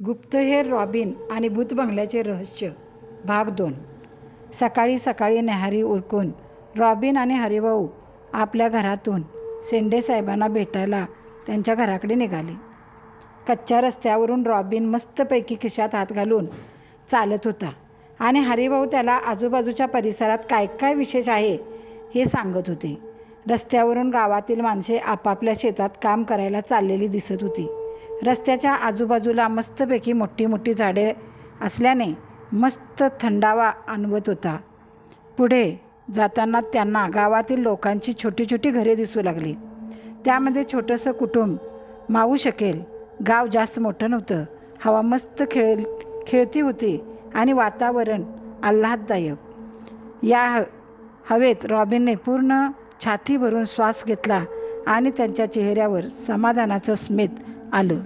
गुप्तहेर रॉबिन आणि भूतबंगल्याचे रहस्य. भाग दोन. सकाळी सकाळी न्याहारी उरकून रॉबिन आणि हरिभाऊ आपल्या घरातून सेंडे साहेबांना भेटायला त्यांच्या घराकडे निघाले. कच्च्या रस्त्यावरून रॉबिन मस्तपैकी खिशात हात घालून चालत होता आणि हरिभाऊ त्याला आजूबाजूच्या परिसरात काय काय विशेष आहे हे सांगत होते. रस्त्यावरून गावातील माणसे आपापल्या शेतात काम करायला चाललेली दिसत होती. रस्त्याच्या आजूबाजूला मस्तपैकी मोठी मोठी झाडे असल्याने मस्त थंडावा अनुभवत होता. पुढे जाताना त्यांना गावातील लोकांची छोटी छोटी घरे दिसू लागली. त्यामध्ये छोटंसं कुटुंब मावू शकेल. गाव जास्त मोठं नव्हतं. हवा मस्त खेळ खेळती होती आणि वातावरण आल्हाददायक. या ह हवेत रॉबिनने पूर्ण छाती भरून श्वास घेतला आणि त्यांच्या चेहऱ्यावर समाधानाचं स्मित आलं.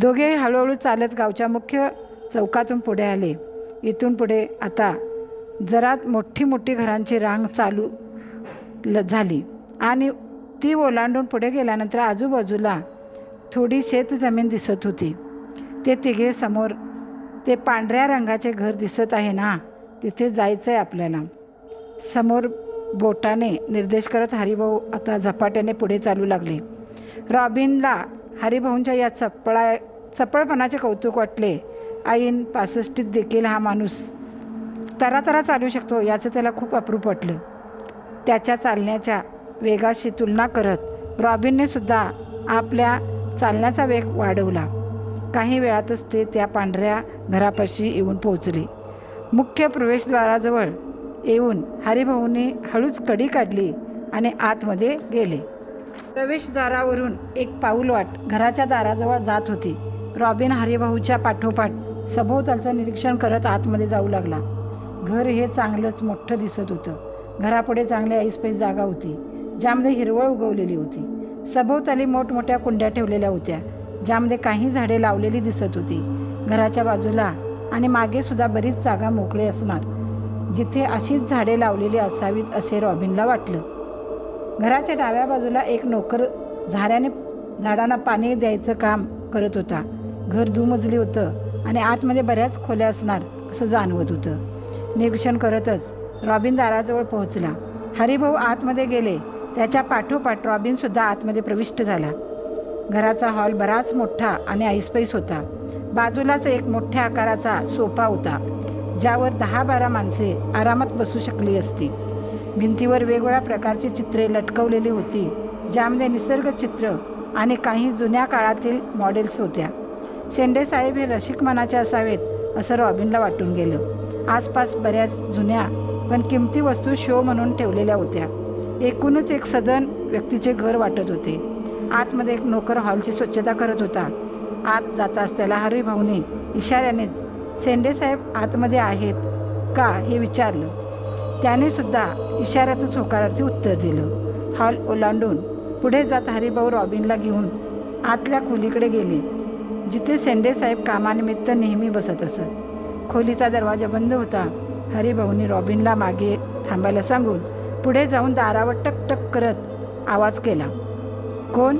दोघेही हळूहळू चालत गावच्या मुख्य चौकातून पुढे आले. इथून पुढे आता जरा मोठी मोठी घरांची रांग चालू ल झाली आणि ती ओलांडून पुढे गेल्यानंतर आजूबाजूला थोडी शेतजमीन दिसत होती. ते तिघे समोर ते पांढऱ्या रंगाचे घर दिसत आहे ना तिथे जायचं आहे आपल्याला. समोर बोटाने निर्देश करत हरिभाऊ आता झपाट्याने पुढे चालू लागले. रॉबिनला हरिभाऊंच्या या चपळा चपळपणाचे कौतुक वाटले. आईन पासष्टीत देखील हा माणूस तरातरा चालू शकतो याचं त्याला खूप अप्रूप वाटलं. त्याच्या चालण्याच्या वेगाशी तुलना करत रॉबिनने सुद्धा आपल्या चालण्याचा वेग वाढवला. काही वेळातच ते त्या पांढऱ्या घरापाशी येऊन पोहोचले. मुख्य प्रवेशद्वाराजवळ येऊन हरिभाऊने हळूच कडी काढली आणि आतमध्ये गेले. प्रवेशद्वारावरून एक पाऊल वाट घराच्या दाराजवळ जात होती. रॉबिन हरिभाऊच्या पाठोपाठ सभोवतालचं निरीक्षण करत आतमध्ये जाऊ लागला. घर हे चांगलंच मोठं दिसत होतं. घरापुढे चांगली ऐसपैस जागा होती. ज्यामध्ये हिरवळ उगवलेली होती. सभोवताली मोठमोठ्या कुंड्या ठेवलेल्या होत्या. ज्यामध्ये काही झाडे लावलेली दिसत होती. घराच्या बाजूला आणि मागे सुद्धा बरीच जागा मोकळी असणार. जिथे अशीच झाडे लावलेली असावीत असे रॉबिनला वाटलं. घराच्या डाव्या बाजूला एक नोकर झाऱ्याने झाडांना पाणी द्यायचं काम करत होता. घर दुमजली होतं आणि आतमध्ये बऱ्याच खोल्या असणार असं जाणवत होतं. निरीक्षण करतच रॉबिन दाराजवळ पोहोचला. हरिभाऊ आतमध्ये गेले. त्याच्या पाठोपाठ रॉबिनसुद्धा आतमध्ये प्रविष्ट झाला. घराचा हॉल बराच मोठा आणि ऐसपैस होता. बाजूलाच एक मोठ्या आकाराचा सोफा होता ज्यावर दहा बारा माणसे आरामात बसू शकली असती. भिंतीवर वेगवेगळ्या प्रकारची चित्रे लटकवलेली होती ज्यामध्ये निसर्ग चित्र आणि काही जुन्या काळातील मॉडेल्स होत्या. शेंडे साहेब हे रसिक मनाचे असावेत असं रॉबिनला वाटून गेलं. आसपास बऱ्याच जुन्या पण किमती वस्तू शो म्हणून ठेवलेल्या होत्या. एकूणच एक सदन व्यक्तीचे घर वाटत होते. आतमध्ये एक नोकर हॉलची स्वच्छता करत होता. आत जाताच त्याला हरिभाऊने इशाऱ्यानेच शेंडेसाहेब आतमध्ये आहेत का? हे विचारलं. त्याने सुद्धा इशाऱ्यातच होकारार्थी उत्तर दिलं. हॉल ओलांडून पुढे जात हरिभाऊ रॉबिनला घेऊन आतल्या खोलीकडे गेले. जिथे सेंडेसाहेब कामानिमित्त नेहमी बसत असत. खोलीचा दरवाजा बंद होता. हरिभाऊंनी रॉबिनला मागे थांबायला सांगून पुढे जाऊन दारावर टक करत आवाज केला. कोण?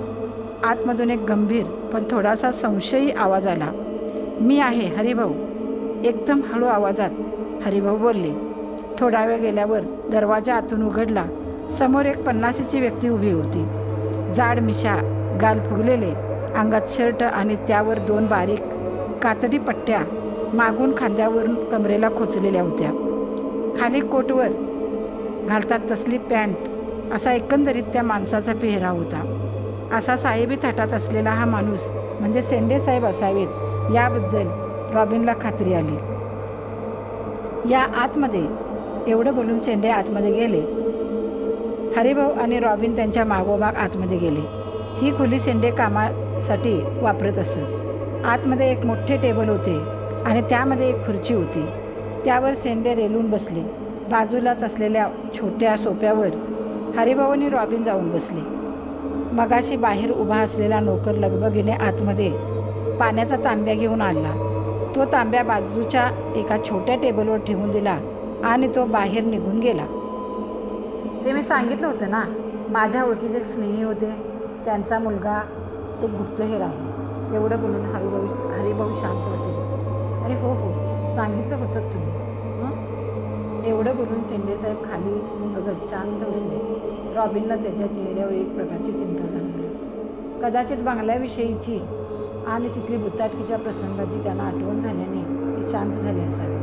आतमधून एक गंभीर पण थोडासा संशयी आवाज आला. मी आहे हरिभाऊ. एकदम हळू आवाजात हरिभाऊ बोलले. थोडा वेळ गेल्यावर दरवाजा आतून उघडला. समोर एक पन्नाशीची व्यक्ती उभी होती. जाड मिशा गाल फुगलेले. अंगात शर्ट आणि त्यावर दोन बारीक कातडी पट्ट्या मागून खांद्यावरून कमरेला खोचलेल्या होत्या. खाली कोटवर घालतात तसली पॅन्ट असा एकंदरीत त्या माणसाचा पेहराव होता. असा साहेबी थाटात असलेला हा माणूस म्हणजे सेंडे साहेब असावेत याबद्दल रॉबिनला खात्री आली. या आतमध्ये एवढं बोलून सेंडे आतमध्ये गेले. हरिभाऊ आणि रॉबिन त्यांच्या मागोमाग आतमध्ये गेले. ही खुली सेंडे कामा साठी वापरत असत. आतमध्ये एक मोठे टेबल होते आणि त्यामध्ये एक खुर्ची होती. त्यावर सेंडे रेलून बसले. बाजूलाच असलेल्या छोट्या सोप्यावर हरिभाऊनी रॉबिन जाऊन बसले. मगाशी बाहेर उभा असलेला नोकर लगबगीने आतमध्ये पाण्याचा तांब्या घेऊन आणला तो तांब्या बाजूच्या एका छोट्या टेबलवर ठेवून दिला आणि तो बाहेर निघून गेला. ते मी सांगितलं होतं ना माझ्या ओळखीचे स्नेही होते. त्यांचा मुलगा तो गुप्तहेर आहे एवढं बोलून हरिभाऊ हरिभाऊ शांत असेल अरे हो हो. सांगितलं होतं तुम्ही. हं? एवढं बोलून शेंडेसाहेब खाली बघत शांत बसले. रॉबिनला त्याच्या चेहऱ्यावर एक प्रकारची चिंता झाली. कदाचित बांगल्याविषयीची आणि तिथली भुताटकीच्या प्रसंगाची त्याला आठवण झाल्याने ते शांत झाले असावे.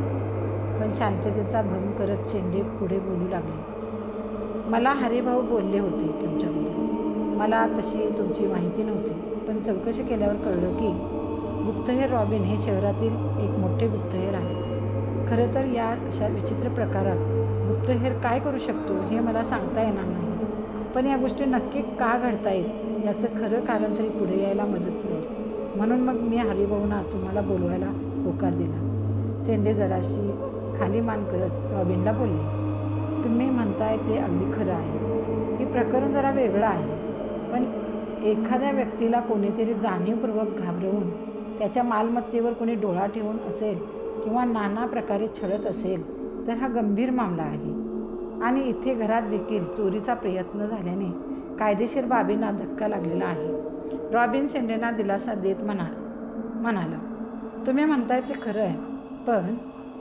पण शांततेचा भंग करत शेंडे पुढे बोलू लागले. मला हरिभाऊ बोलले होते तुमच्याबद्दल मला तशी तुमची माहिती नव्हती. पण चौकशी केल्यावर कळलं की गुप्तहेर रॉबिन हे शहरातील एक मोठे गुप्तहेर आहे. खरं तर या अशा विचित्र प्रकारात गुप्तहेर काय करू शकतो हे मला सांगता येणार नाही. पण या गोष्टी नक्की का घडतायत याचं खरं कारण तरी पुढे यायला मदत मिळेल म्हणून मग मी हरिभाऊना तुम्हाला बोलवायला होकार दिला. सेंडे जराशी खाली मान करत रॉबिनला बोलले तुम्ही म्हणताय ते अगदी खरं आहे. की प्रकरण जरा वेगळं आहे. पण एखाद्या व्यक्तीला कोणीतरी जाणीवपूर्वक घाबरवून त्याच्या मालमत्तेवर कोणी डोळा ठेवून असेल किंवा नाना प्रकारे छळत असेल तर हा गंभीर मामला आहे. आणि इथे घरात देखील चोरीचा प्रयत्न झाल्याने कायदेशीर बाबींना धक्का लागलेला आहे. रॉबिन सेंडेना दिलासा देत म्हणा म्हणाला तुम्ही म्हणताय ते खरं आहे पण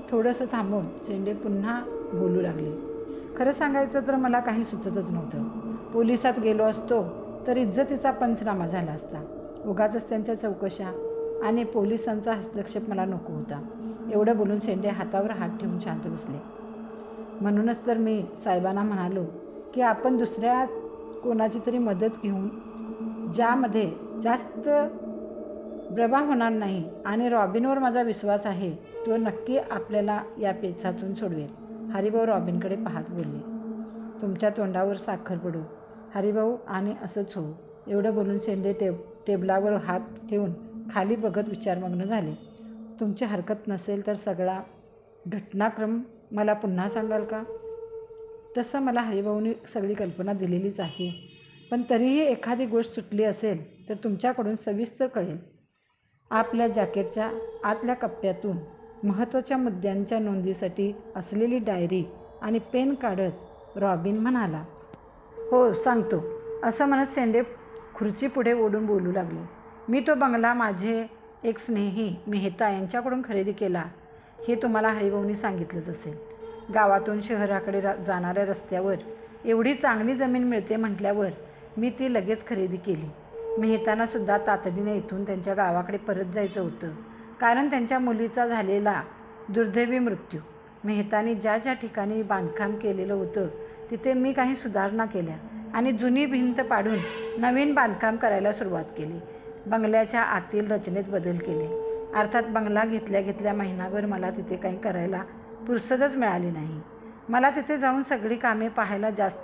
थोडंसं थांबून शेंडे पुन्हा बोलू लागले. खरं सांगायचं तर मला काही सुचतच नव्हतं. पोलिसात गेलो असतो तर इज्जतीचा पंचनामा झाला असता. उगाच त्यांच्या चौकशा आणि पोलिसांचा हस्तक्षेप मला नको होता. एवढं बोलून शेंडे हातावर हात ठेवून शांत बसले. म्हणूनच तर मी साहेबांना म्हणालो की आपण दुसऱ्या कोणाची तरी मदत घेऊन ज्यामध्ये जास्त प्रभा होणार नाही आणि रॉबिनवर माझा विश्वास आहे तो नक्की आपल्याला या पेचातून सोडवेल. हरिभाऊ रॉबिनकडे पाहत बोलले तुमच्या तोंडावर साखर पडू. हरिभाऊ आणि असंच हो एवढं बोलून शेंडे टेब टेबलावर हात ठेवून खाली बघत विचारमग्न झाले. तुमची हरकत नसेल तर सगळा घटनाक्रम मला पुन्हा सांगाल का? तसं मला हरिभाऊनी सगळी कल्पना दिलेलीच आहे. पण तरीही एखादी गोष्ट सुटली असेल तर तुमच्याकडून सविस्तर कळेल. आपल्या जॅकेटच्या आतल्या कप्प्यातून महत्त्वाच्या मुद्द्यांच्या नोंदीसाठी असलेली डायरी आणि पेन काढत रॉबिन म्हणाला हो सांगतो. असं म्हणत सेंडे खुर्ची पुढे ओढून बोलू लागले. मी तो बंगला माझे एक स्नेही मेहता यांच्याकडून खरेदी केला. हे तुम्हाला हरिभाऊनी सांगितलंच असेल. गावातून शहराकडे रा जाणाऱ्या रस्त्यावर एवढी चांगली जमीन मिळते म्हटल्यावर मी ती लगेच खरेदी केली. मेहतानासुद्धा तातडीने इथून त्यांच्या गावाकडे परत जायचं होतं. कारण त्यांच्या मुलीचा झालेला दुर्दैवी मृत्यू. मेहतानी ज्या ज्या ठिकाणी बांधकाम केलेलं होतं तिथे मी काही सुधारणा केल्या आणि जुनी भिंत पाडून नवीन बांधकाम करायला सुरुवात केली. बंगल्याच्या आतील रचनेत बदल केले. अर्थात बंगला घेतल्या घेतल्या महिनाभर मला तिथे काही करायला पुरसदच मिळाली नाही. मला तिथे जाऊन सगळी कामे पाहायला जास्त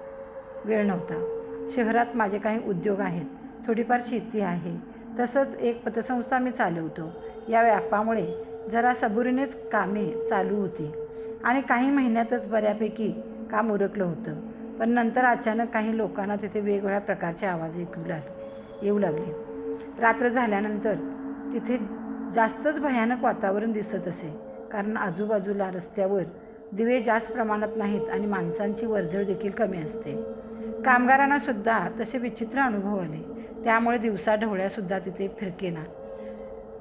वेळ नव्हता. शहरात माझे काही उद्योग आहेत. थोडीफार शेती आहे. तसंच एक पतसंस्था मी चालवतो. या व्यापामुळे जरा सबुरीनेच कामे चालू होती. आणि काही महिन्यातच बऱ्यापैकी काम उरकलं होतं. पण नंतर अचानक काही लोकांना तिथे वेगवेगळ्या प्रकारचे आवाज ऐकू लागले येऊ लागले. रात्र झाल्यानंतर तिथे जास्तच भयानक वातावरण दिसत असे कारण आजूबाजूला रस्त्यावर दिवे जास्त प्रमाणात नाहीत आणि माणसांची वर्दळ देखील कमी असते. कामगारांना सुद्धा तसे विचित्र अनुभव आले. त्यामुळे दिवसा ढवळ्यासुद्धा तिथे फिरकेना.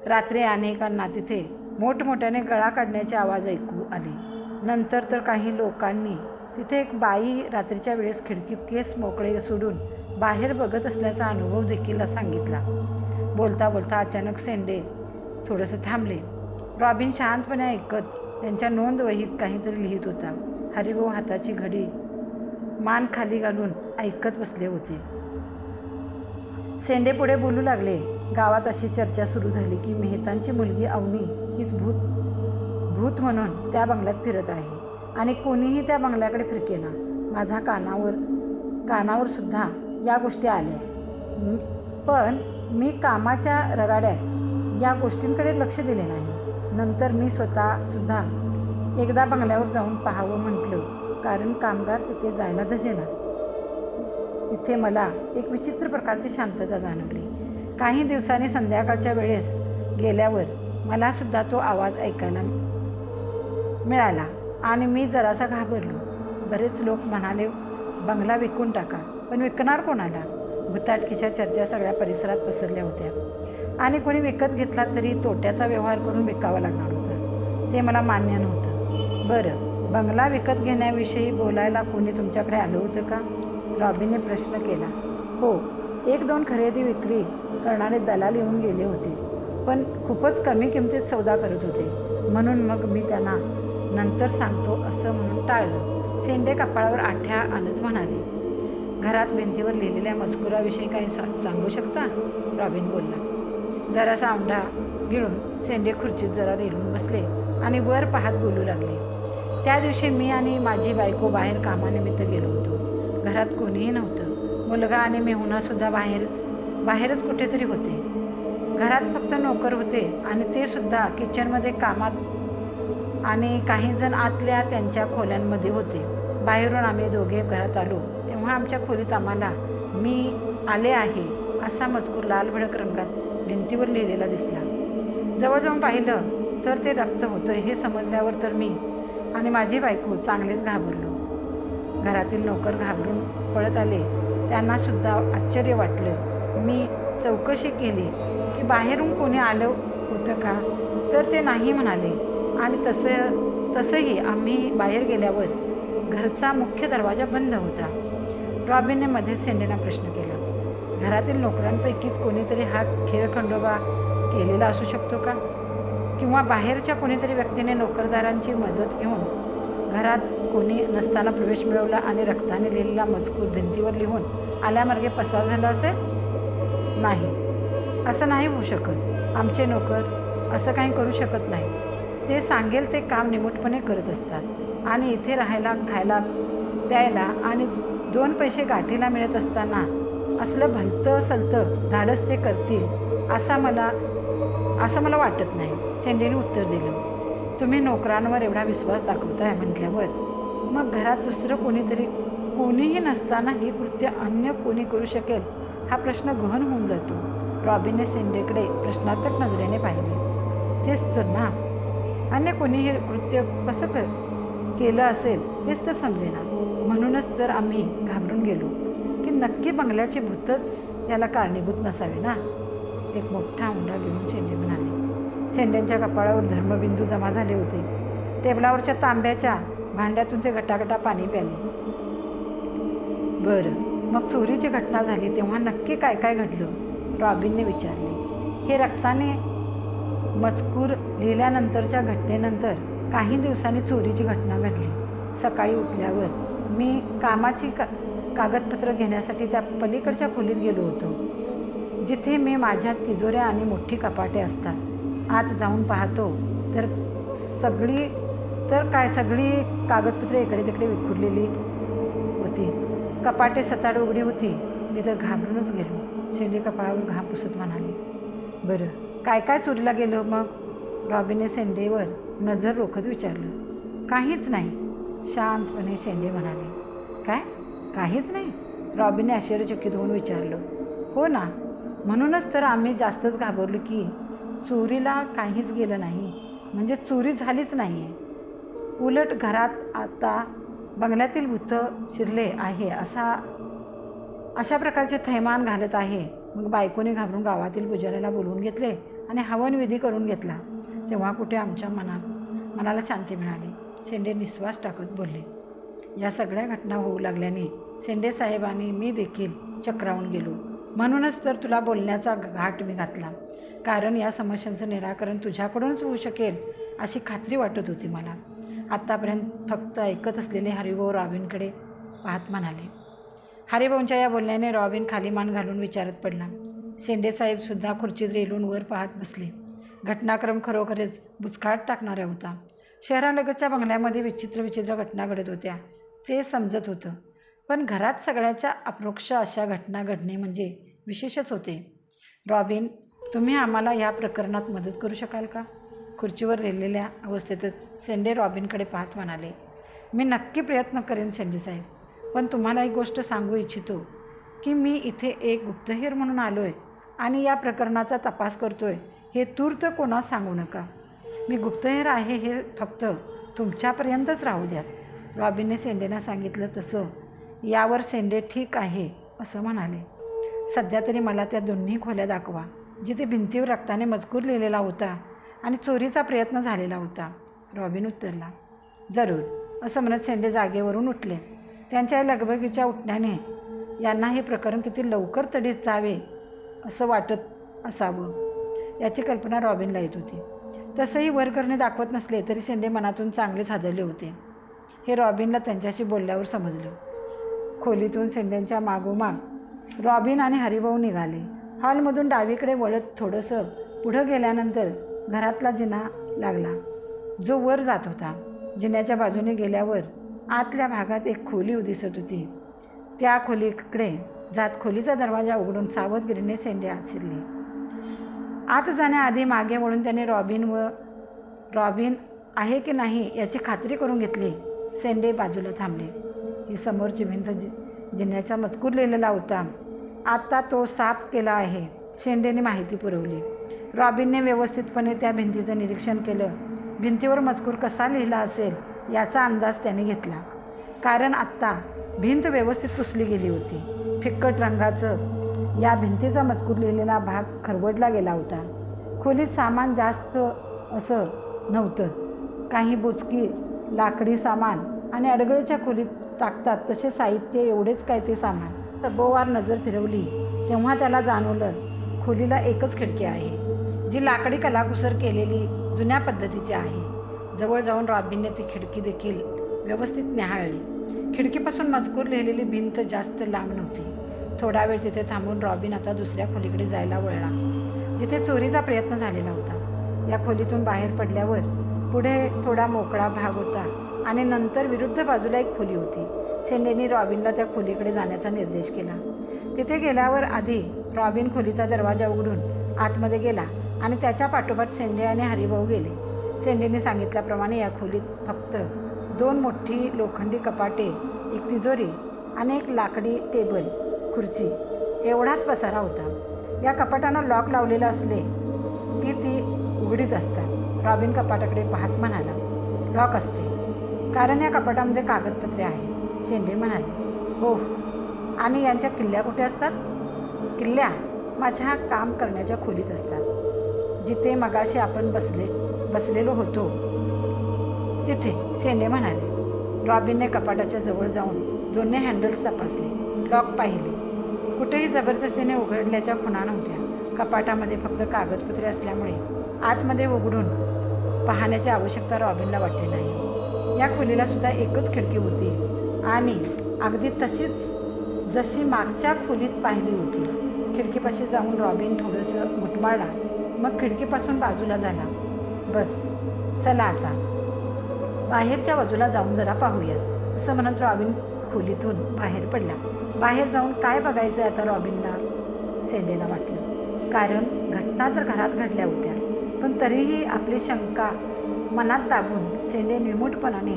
रात्री अनेकांना तिथे मोठमोठ्याने गळा काढण्याचे आवाज ऐकू आले. नंतर तर काही लोकांनी तिथे एक बाई रात्रीच्या वेळेस खिडकीत केस मोकळे सोडून बाहेर बघत असल्याचा अनुभव देखील सांगितला. बोलता बोलता अचानक सेंडे थोडंसं थांबले. रॉबिन शांतपणे ऐकत त्यांच्या नोंद वहीत काहीतरी लिहित होता. हरिभाऊ हाताची घडी मान खाली घालून ऐकत बसले होते. सेंडे पुढे बोलू लागले. गावात अशी चर्चा सुरू झाली की मेहतांची मुलगी अवनी हीच भूत भूत म्हणून त्या बंगल्यात फिरत आहे. आणि कोणीही त्या बंगल्याकडे फिरकेना माझा कानावर कानावर सुद्धा या गोष्टी आल्या. पण मी कामाच्या रगाड्यात या गोष्टींकडे लक्ष दिले नाही. नंतर मी स्वतःसुद्धा एकदा बंगल्यावर जाऊन पाहावं म्हटलं कारण कामगार तिथे जायला धजेना. तिथे मला एक विचित्र प्रकारची शांतता जाणवली. काही दिवसांनी संध्याकाळच्या वेळेस गेल्यावर मलासुद्धा तो आवाज ऐकायला मिळाला. आणि मी जरासा घाबरलो. बरेच लोक म्हणाले बंगला विकून टाका. पण विकणार कोणाला? भुताटकीच्या चर्चा सगळ्या परिसरात पसरल्या होत्या. आणि कोणी विकत घेतला तरी तोट्याचा व्यवहार करून विकावा लागणार होता. ते मला मान्य नव्हतं. बरं बंगला विकत घेण्याविषयी बोलायला कोणी तुमच्याकडे आलं होतं का? रॉबीने प्रश्न केला. हो एक दोन खरेदी विक्री करणारे दलाल येऊन गेले होते. पण खूपच कमी किमतीत सौदा करत होते. म्हणून मग मी त्यांना नंतर सांगतो असं म्हणून टाळलं. सेंडे कपाळावर आठ्या आणत म्हणाले. घरात भिंतीवर लिहिलेल्या मजकुराविषयी काही सा सांगू शकता? रॉबिन बोलला. जरासा औंढा गिळून सेंडे खुर्चीत जरा रेलून बसले आणि वर पाहत बोलू लागले. त्या दिवशी मी आणि माझी बायको बाहेर कामानिमित्त गेलो होतो. घरात कोणीही नव्हतं. मुलगा आणि मेहुणासुद्धा बाहेर बाहेरच कुठेतरी होते. घरात फक्त नोकर होते आणि ते सुद्धा किचनमध्ये कामात आणि काही जण आतल्या त्यांच्या खोल्यांमध्ये होते. बाहेरून आम्ही दोघे घरात आलो. तेव्हा आमच्या खोलीत आम्हाला मी आले आहे असा मजकूर लाल भडक रंगात भिंतीवर लिहिलेला दिसला. जवळ जाऊन पाहिलं तर ते रक्त होतं हे समजल्यावर तर मी आणि माझी बायको चांगलेच घाबरलो. घरातील नोकर घाबरून पळत आले. त्यांनासुद्धा आश्चर्य वाटलं. मी चौकशी केली की बाहेरून कोणी आलं होतं का? तर ते नाही म्हणाले. आणि तसं तसंही आम्ही बाहेर गेल्यावर घरचा मुख्य दरवाजा बंद होता. रॉबिनने मध्येच सेंडेना प्रश्न केला घरातील नोकरांपैकीच कोणीतरी हा खेळखंडोबा केलेला असू शकतो का? किंवा बाहेरच्या कोणीतरी व्यक्तीने नोकरदारांची मदत घेऊन घरात कोणी नसताना प्रवेश मिळवला आणि रक्ताने लिहिलेला मजकूर भिंतीवर लिहून आल्यामार्गे पसार झाला असेल नाही असं नाही होऊ शकत. आमचे नोकर असं काही करू शकत नाही. ते सांगेल ते काम निमूटपणे करत असतात. आणि इथे राहायला खायला प्यायला आणि दोन पैसे गाठीला मिळत असताना असलं भलतं सलतं धाडस ते करतील असा मला असं मला वाटत नाही चेंडेने उत्तर दिलं. तुम्ही नोकरांवर एवढा विश्वास दाखवताय म्हटल्यावर मग घरात दुसरं कोणीतरी कोणीही नसताना हे कृत्य अन्य कोणी करू शकेल हा प्रश्न गहन होऊन जातो. रॉबिनने सेंडेकडे प्रश्नार्थक नजरेने पाहिले. तेच तर ना अन्य कोणी हे कृत्य कसं क केलं असेल हेच तर समजेना. म्हणूनच तर आम्ही घाबरून गेलो. की नक्की बंगल्याचे भूतच याला कारणीभूत नसावे ना. एक मोठा उंडा घेऊन शेंडे म्हणाले. शेंड्यांच्या कपाळावर धर्मबिंदू जमा झाले होते. टेबलावरच्या तांब्याच्या भांड्यातून ते गटागटा पाणी प्याले. बरं मग चोरीची घटना झाली तेव्हा नक्की काय काय घडलं? रॉबिनने विचारले. हे रक्ताने मजकूर लिहिल्यानंतरच्या घटनेनंतर काही दिवसांनी चोरीची घटना घडली. सकाळी उठल्यावर मी कामाची का कागदपत्र घेण्यासाठी त्या पलीकडच्या खोलीत गेलो होतो. जिथे मी माझ्या तिजोऱ्या आणि मोठी कपाटे असतात. आत जाऊन पाहतो तर सगळी तर काय सगळी कागदपत्रे इकडे तिकडे विखुरलेली होती. कपाटे सताड उघडी होती. मी तर घाबरूनच गेलो. शेंडे कपाळावर घाम पुसत म्हणाली बरं काय काय चोरीला गेलं मग? रॉबीने शेंडेवर नजर रोखत विचारलं. काहीच नाही शांतपणे शेंडे म्हणाले. काय? काहीच नाही? रॉबीने आश्चर्यचकित होऊन विचारलं. हो ना म्हणूनच तर आम्ही जास्तच घाबरलो की चोरीला काहीच गेलं नाही. म्हणजे चोरी झालीच नाही आहे उलट घरात आता बंगल्यातील भूतं शिरले आहे असा अशा प्रकारचे थैमान घालत आहे. मग बायकोने घाबरून गावातील पुजाऱ्याला बोलवून घेतले आणि हवन विधी करून घेतला. तेव्हा कुठे आमच्या मनात मनाला शांती मिळाली. शेंडे निश्वास टाकत बोलले या सगळ्या घटना होऊ लागल्याने शेंडे साहेबांनी मी देखील चक्रावून गेलो. म्हणूनच तर तुला बोलण्याचा घाट मी घातला. कारण या समस्यांचं निराकरण तुझ्याकडूनच होऊ शकेल अशी खात्री वाटत होती मला. आत्तापर्यंत फक्त ऐकत असलेले हरिभाऊ रावींकडे पाहत म्हणाले हरिभाऊंच्या या बोलण्याने रॉबिन खाली मान घालून विचारत पडला. शेंडेसाहेबसुद्धा खुर्चीत रेलून वर पाहत बसले. घटनाक्रम खरोखरच बुचकाट टाकणारा होता. शहरालगतच्या बंगल्यामध्ये विचित्र विचित्र घटना घडत होत्या. ते समजत होतं. पण घरात सगळ्याच्या अप्रोक्ष अशा घटना घडणे म्हणजे विशेषच होते. रॉबिन तुम्ही आम्हाला या प्रकरणात मदत करू शकाल का? खुर्चीवर रेलेल्या अवस्थेतच सेंडे रॉबिनकडे पाहत म्हणाले मी नक्की प्रयत्न करेन सेंडे साहेब पण तुम्हाला एक गोष्ट सांगू इच्छितो की मी इथे एक गुप्तहेर म्हणून आलो आहे आणि या प्रकरणाचा तपास करतो आहे हे तूर्त कोणास सांगू नका. मी गुप्तहेर आहे हे फक्त तुमच्यापर्यंतच राहू द्यात रॉबिनने सेंडेना सांगितलं तसं. यावर सेंडे ठीक आहे असं म्हणाले. सध्या तरी मला त्या दोन्ही खोल्या दाखवा जिथे भिंतीवर रक्ताने मजकूर लिहिलेला होता आणि चोरीचा प्रयत्न झालेला होता. रॉबिन उत्तरला जरूर असं म्हणत सेंडे जागेवरून उठले. त्यांच्या लगबगीच्या उठण्याने यांना हे प्रकरण किती लवकर तडीत जावे असं वाटत असावं याची कल्पना रॉबिनला येत होती. तसंही वर करणे दाखवत नसले तरी शेंडे मनातून चांगलेच हादरले होते. हे रॉबिनला त्यांच्याशी बोलल्यावर समजलं. खोलीतून शेंड्यांच्या मागोमाग रॉबिन आणि हरिभाऊ निघाले. हॉलमधून डावीकडे वळत थोडंसं पुढं गेल्यानंतर घरातला जिना लागला. जो वर जात होता. जिन्याच्या बाजूने गेल्यावर आतल्या भागात एक खोली दिसत होती. त्या खोलीकडे जात खोलीचा दरवाजा उघडून सावधगिरीने सेंडे आत आत जाण्याआधी मागे वळून त्याने रॉबिन व रॉबिन आहे की नाही याची खात्री करून घेतली. सेंडे बाजूला थांबले. ही समोरची भिंत जि जिन्याचा मजकूर लिहिलेला होता. आत्ता तो साफ केला आहे. शेंडेने माहिती पुरवली. रॉबिनने व्यवस्थितपणे त्या भिंतीचं निरीक्षण केलं. भिंतीवर मजकूर कसा लिहिला असेल? याचा अंदाज त्याने घेतला. कारण आत्ता भिंत व्यवस्थित पुसली गेली होती. फिक्कट रंगाचं या भिंतीचा मजकूर लिहिलेला भाग खरवडला गेला होता. खोलीत सामान जास्त असं नव्हतं. काही बोचकी लाकडी सामान आणि अडगळीच्या खोलीत टाकतात तसे साहित्य एवढेच काय ते सामान. सभोवार नजर फिरवली तेव्हा त्याला जाणवलं खोलीला एकच खिडकी आहे जी लाकडी कलाकुसर केलेली जुन्या पद्धतीची आहे. जवळ जाऊन रॉबिनने ती खिडकी देखील व्यवस्थित न्याहाळली खिडकीपासून मजकूर लिहिलेली भिंत जास्त लांब नव्हती. थोडा वेळ तिथे थांबून रॉबिन आता दुसऱ्या खोलीकडे जायला वळला जिथे चोरीचा प्रयत्न झालेला होता. या खोलीतून बाहेर पडल्यावर पुढे थोडा मोकळा भाग होता आणि नंतर विरुद्ध बाजूला एक खोली होती. शेंडेनी रॉबिनला त्या खोलीकडे जाण्याचा निर्देश केला. तिथे गेल्यावर आधी रॉबिन खोलीचा दरवाजा उघडून आतमध्ये गेला आणि त्याच्या पाठोपाठ शेंडे आणि हरिभाऊ गेले. शेंडेने सांगितल्याप्रमाणे या खोलीत फक्त दोन मोठी लोखंडी कपाटे एक तिजोरी आणि एक लाकडी टेबल खुर्ची एवढाच पसारा होता. या कपाटांना लॉक लावलेलं असले की ती उघडीच असतात. रॉबिन कपाटाकडे पाहत म्हणाला लॉक असते. कारण या कपाटामध्ये कागदपत्रे आहे शेंडे म्हणाले हो. आणि यांच्या किल्ल्या कुठे असतात? किल्ल्या माझ्या काम करण्याच्या खोलीत असतात. जिथे मगाशी आपण बसले बसलेलो होतो. तिथे सेने म्हणाले रॉबिनने कपाटाच्या जवळ जाऊन दोन्ही हँडल्स तपासले लॉक पाहिले. कुठेही जबरदस्तीने उघडल्याच्या खुणा नव्हत्या. कपाटामध्ये फक्त कागदपत्रे असल्यामुळे आतमध्ये उघडून पाहण्याची आवश्यकता रॉबिनला वाटली नाही. या खोलीला सुद्धा एकच खिडकी होती आणि अगदी तशीच जशी मागच्या खोलीत पाहिली होती. खिडकीपाशी जाऊन रॉबिन थोडंसं घुटमाळला. मग खिडकीपासून बाजूला झाला. बस चला आता. बाहेरच्या बाजूला जाऊन जरा पाहूया असं म्हणत रॉबिन खोलीतून बाहेर पडला. बाहेर जाऊन काय बघायचं आता रॉबिनला? सेंडेला वाटलं कारण घटना तर घरात घडल्या होत्या पण तरीही आपली शंका मनात दाबून शेंडे निमूटपणाने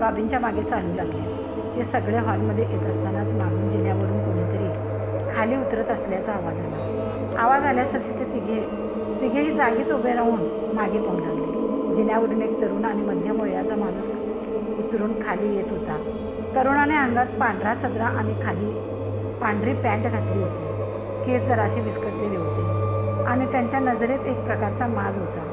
रॉबिनच्या मागे चालू लागले. ते सगळे हॉलमध्ये येत असतानाच मागून जिन्यावरून कोणीतरी खाली उतरत असल्याचा आवाज आला. आवाज आल्यास ते तिघे तिघेही जागीच उभे राहून मागे पाहू लागले. जिन्यावरून एक तरुण आणि मध्यम वयाचा माणूस उतरून खाली येत होता. तरुणाने अंगात पांढरा सदरा आणि खाली पांढरी पॅन्ट घातली होती. केस जराशी विस्कटलेले होते आणि त्यांच्या नजरेत एक प्रकारचा माज होता.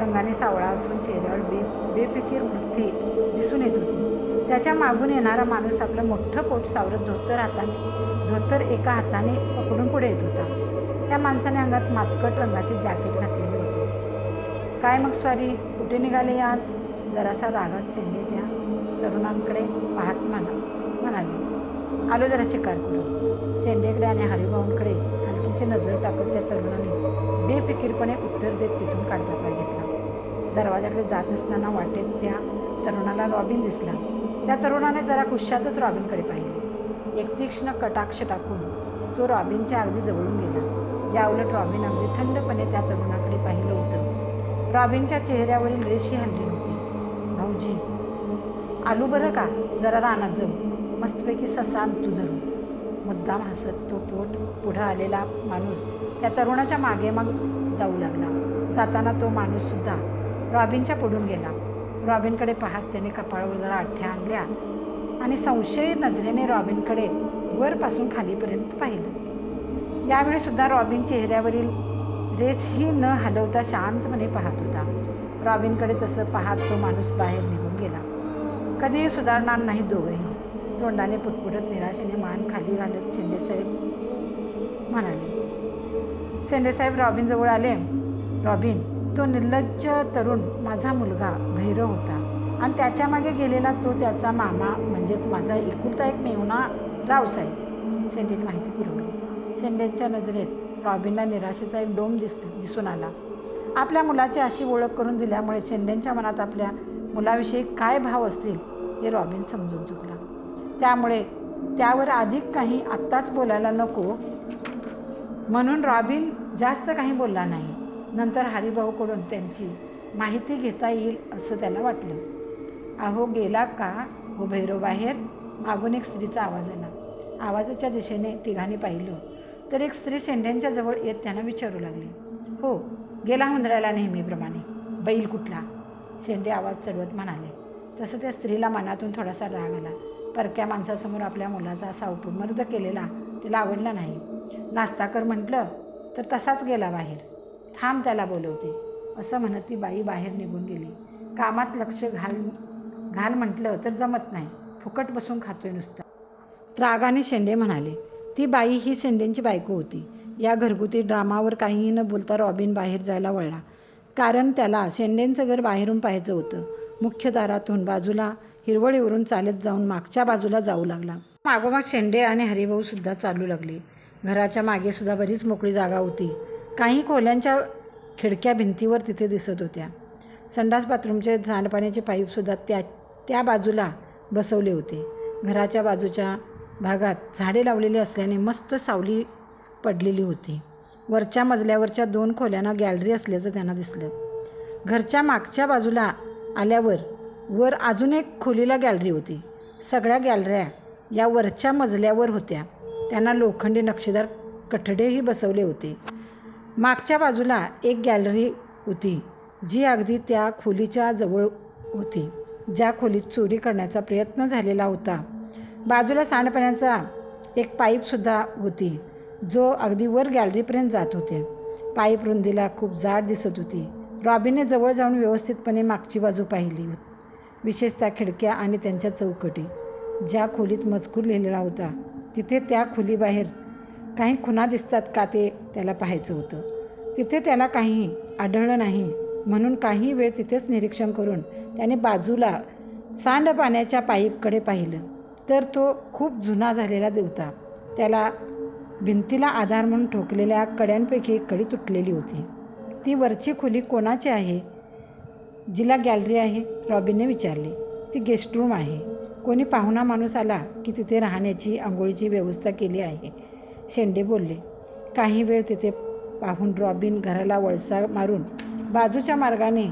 रंगाने सावळा असून चेहऱ्यावर बे बेफिकीर वृत्ती दिसून येत होती. त्याच्या मागून येणारा माणूस आपलं मोठं पोट सावरत धोतर हाताने धोतर एका हाताने पकडून पुढे येत होता. त्या माणसाने अंगात मातकट रंगाचे जॅकेट घातलेले होते. काय मग स्वारी कुठे निघाले आज? जरासा रागात सेंडे त्या तरुणांकडे पाहत म्हणा म्हणाले आलो जरा शिकार करू. शेंडेकडे आणि हरिभाऊंकडे हलकीची नजर टाकत त्या तरुणाने बेफिकीरपणे उत्तर देत तिथून काढता पाय घेतला. दरवाजाकडे जात असताना वाटेत त्या तरुणाला रॉबिन दिसला. त्या तरुणाने जरा कुशातच रॉबिनकडे पाहिले. एक तीक्ष्ण कटाक्ष टाकून तो रॉबिनच्या अगदी जवळून गेला. याउलट रॉबिन अगदी थंडपणे त्या तरुणाकडे पाहिलं होतं. रॉबिनच्या चेहऱ्यावरील रेशी हल्ली होती. भाऊजी आलू बरं का? जरा रानात जाऊ. मस्तपैकी ससा तू धरू. मुद्दाम हसत तो पोट पुढं आलेला माणूस त्या तरुणाच्या मागे मग जाऊ लागला. जाताना तो माणूससुद्धा रॉबिनच्या पुढून गेला. रॉबिनकडे पाहत त्याने कपाळावर जरा आठ्या आणल्या आणि संशयी नजरेने रॉबिनकडे वरपासून खालीपर्यंत पाहिलं. यावेळीसुद्धा रॉबिन चेहऱ्यावरील रेसही न हलवता शांतपणे पाहत होता. रॉबिनकडे तसं पाहत तो माणूस बाहेर निघून गेला. कधीही सुधारणार नाही दोघंही. तोंडाने पुटपुटत निराशेने मान खाली घालत शिंदेसाहेब म्हणाले शिंदेसाहेब रॉबिनजवळ आले. रॉबिन तो निर्लज्ज तरुण माझा मुलगा भैरव होता आणि त्याच्यामागे गेलेला तो त्याचा मामा म्हणजेच माझा एकुलता एक मेहुणा रावसाहेब. शेंडेने माहिती पुरवली. शेंडेच्या नजरेत रॉबिनला निराशेचा एक डोम दिस दिसून आला. आपल्या मुलाची अशी ओळख करून दिल्यामुळे शेंडेंच्या मनात आपल्या मुलाविषयी काय भाव असतील हे रॉबिन समजून चुकला. त्यामुळे त्यावर अधिक काही आत्ताच बोलायला नको म्हणून रॉबिन जास्त काही बोलला नाही. नंतर हरिभाऊकडून त्यांची माहिती घेता येईल असं त्याला वाटलं. अहो गेला का हो भैरव बाहेर मागून एक स्त्रीचा आवाज आला. आवाजाच्या दिशेने तिघांनी पाहिलं. तर एक स्त्री शेंड्यांच्या जवळ येत त्यांना विचारू लागली. हो गेला हुंदरायला नेहमीप्रमाणे. बैल कुठला? शेंडे आवाज चढवत म्हणाले. तसं त्या स्त्रीला मनातून थोडासा राग आला. परक्या माणसासमोर आपल्या मुलाचा असा उपमर्द केलेला तिला आवडला नाही. नाश्ता कर म्हटलं तर तसाच गेला बाहेर. थांब त्याला बोलवते. असं म्हणत ती बाई बाहेर निघून गेली. कामात लक्ष घाल घाल म्हटलं तर जमत नाही. फुकट बसून खातोय नुसतं. त्रागाने शेंडे म्हणाले. ती बाई ही शेंडेंची बायको होती. या घरगुती ड्रामावर काहीही न बोलता रॉबिन बाहेर जायला वळला. कारण त्याला शेंडेंचं घर बाहेरून पाहायचं होतं. मुख्य दारातून बाजूला हिरवळीवरून चालत जाऊन मागच्या बाजूला जाऊ लागला. मागोमाग शेंडे आणि हरिभाऊसुद्धा चालू लागले. घराच्या मागेसुद्धा बरीच मोकळी जागा होती. काही खोल्यांच्या खिडक्या भिंतीवर तिथे दिसत होत्या. संडास बाथरूमचे सांडपाण्याचे पाईपसुद्धा त्या त्या बाजूला बसवले होते. घराच्या बाजूच्या भागात झाडे लावलेली असल्याने मस्त सावली पडलेली होती. वरच्या मजल्यावरच्या दोन खोल्यांना गॅलरी असल्याचं त्यांना दिसलं. घरच्या मागच्या बाजूला आल्यावर वर अजून एक खोलीला गॅलरी होती. सगळ्या गॅलऱ्या या वरच्या मजल्यावर होत्या. त्यांना लोखंडी नक्षीदार कठडेही बसवले होते. मागच्या बाजूला एक गॅलरी होती जी अगदी त्या खोलीच्या जवळ होती. ज्या खोलीत चोरी करण्याचा प्रयत्न झालेला होता. बाजूला सांडपाण्याचा एक पाईपसुद्धा होती जो अगदी वर गॅलरीपर्यंत जात होते. पाईप रुंदीला खूप जाड दिसत होती. रॉबिनने जवळ जाऊन व्यवस्थितपणे मागची बाजू पाहिली. विशेषतः खिडक्या आणि त्यांच्या चौकटी. ज्या खोलीत मजकूर लिहिलेला होता तिथे त्या खोलीबाहेर काही खुणा दिसतात का ते त्याला पाहायचं होतं. तिथे त्याला काही आढळलं नाही. म्हणून काही वेळ तिथेच निरीक्षण करून त्याने बाजूला सांडपाण्याच्या पाईपकडे पाहिलं. तर तो खूप जुना झालेला देवता. त्याला भिंतीला आधार म्हणून ठोकलेल्या कड्यांपैकी एक कडी तुटलेली होती. ती वरची खोली कोणाची आहे? जिला गॅलरी आहे? रॉबिनने विचारले. ती गेस्ट रूम आहे. कोणी पाहुणा माणूस आला की तिथे राहण्याची आंघोळीची व्यवस्था केली आहे? शेंडे बोलले. काही वेळ तिथे पाहून रॉबिन घराला वळसा मारून बाजूच्या मार्गाने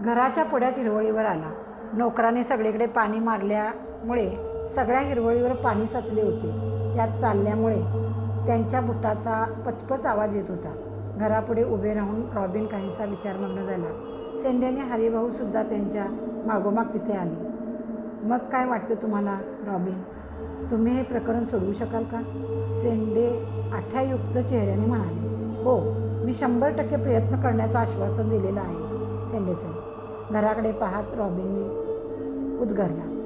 घराच्या पुढ्यात हिरवळीवर आला. नोकराने सगळीकडे पाणी मारल्यामुळे सगळ्या हिरवळीवर पाणी साचले होते. त्यात चालल्यामुळे त्यांच्या बुटाचा पचपच आवाज येत होता. घरापुढे उभे राहून रॉबिन काहीसा विचारमग्न झाला. सेंड्याने हरिभाऊसुद्धा त्यांच्या मागोमाग तिथे आले. मग काय वाटतं तुम्हाला रॉबिन? तुम्ही हे प्रकरण सोडवू शकाल का? सेंडे आठ्यायुक्त चेहऱ्याने म्हणाले हो मी शंभर टक्के प्रयत्न करण्याचं आश्वासन दिलेलं आहे सेंडेचं घराकडे पाहत रॉबिनने उद्गारला.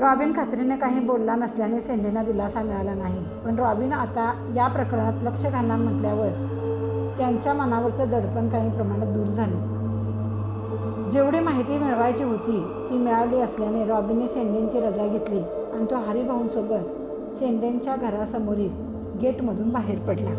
रॉबिन खात्रीने काही बोलला नसल्याने सेंडेना दिलासा मिळाला नाही. पण रॉबिन आता या प्रकरणात लक्ष घालणार म्हटल्यावर त्यांच्या मनावरचं दडपण काही प्रमाणात दूर झालं. जेवढी माहिती मिळवायची होती ती मिळाली असल्याने रॉबिनने शेंडेंची रजा घेतली आणि तो हरिभाऊंसोबत शेंडेंच्या घरासमोरील गेटमधून बाहेर पडला.